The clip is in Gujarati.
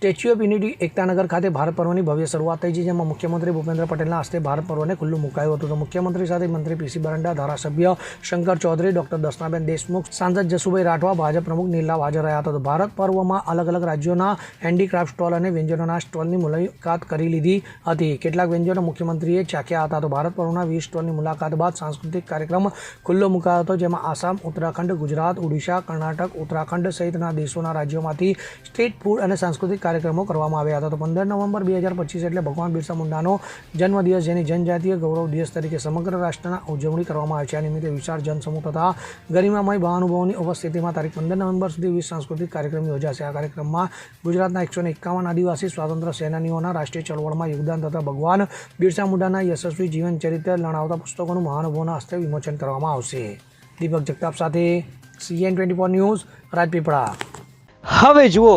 સ્ટેચ્યુ ઓફ યુનિટી એકતાનગર ખાતે ભારત પર્વની ભવ્ય શરૂઆત થઈ છે, જેમાં મુખ્યમંત્રી ભૂપેન્દ્ર પટેલના હસ્તે ભારત પર્વને ખુલ્લું મુકાયું હતું. તો મુખ્યમંત્રી સાથે મંત્રી પીસી બરંડા, ધારાસભ્ય શંકર ચૌધરી, ડોક્ટર દર્શનાબેન દેશમુખ, સાંસદ જસુભાઈ રાઠવા, ભાજપ પ્રમુખ નીલાવ હાજર રહ્યા હતા. તો ભારત પર્વમાં અલગ અલગ રાજ્યોના હેન્ડીક્રાફ્ટ સ્ટોલ અને વ્યંજનોના સ્ટોલની મુલાકાત કરી લીધી હતી. કેટલાક વ્યંજનો મુખ્યમંત્રીએ ચાખ્યા હતા. તો ભારત પર્વના વીસ સ્ટોલની મુલાકાત બાદ સાંસ્કૃતિક કાર્યક્રમ ખુલ્લો મુકાયો હતો, જેમાં આસામ, ઉત્તરાખંડ, ગુજરાત, ઓડિશા, કર્ણાટક, ઉત્તરાખંડ સહિતના દેશોના રાજ્યોમાંથી સ્ટ્રીટ ફૂડ અને સાંસ્કૃતિક કાર્યક્રમો કરવામાં આવ્યા હતા. તો પંદર નવેમ્બર બે હજાર પચીસ એટલે ભગવાન બિરસા મુંડાનો જન્મદિવસ, જેની જનજાતીય ગૌરવ દિવસ તરીકે સમગ્ર રાષ્ટ્રના ઉજવણી કરવામાં આવે છે. આ નિમિત્તે વિશાળ જનસમૂહ તથા ગરિમામય મહાનુભાવોની ઉપસ્થિતિમાં તારીખ પંદર નવેમ્બર સુધી વીસ સાંસ્કૃતિક કાર્યક્રમ યોજાશે. આ કાર્યક્રમમાં ગુજરાતના એકસો એકાવન આદિવાસી સ્વાતંત્ર્ય સેનાનીઓના રાષ્ટ્રીય ચળવળમાં યોગદાન તથા ભગવાન બિરસા મુંડાના યશસ્વી જીવન ચરિત્ર લણાવતા પુસ્તકોનું મહાનુભાવોના હસ્તે વિમોચન કરવામાં આવશે. દીપક જગતાપ સાથે CN twenty four news, Rajpipla. હવે જુઓ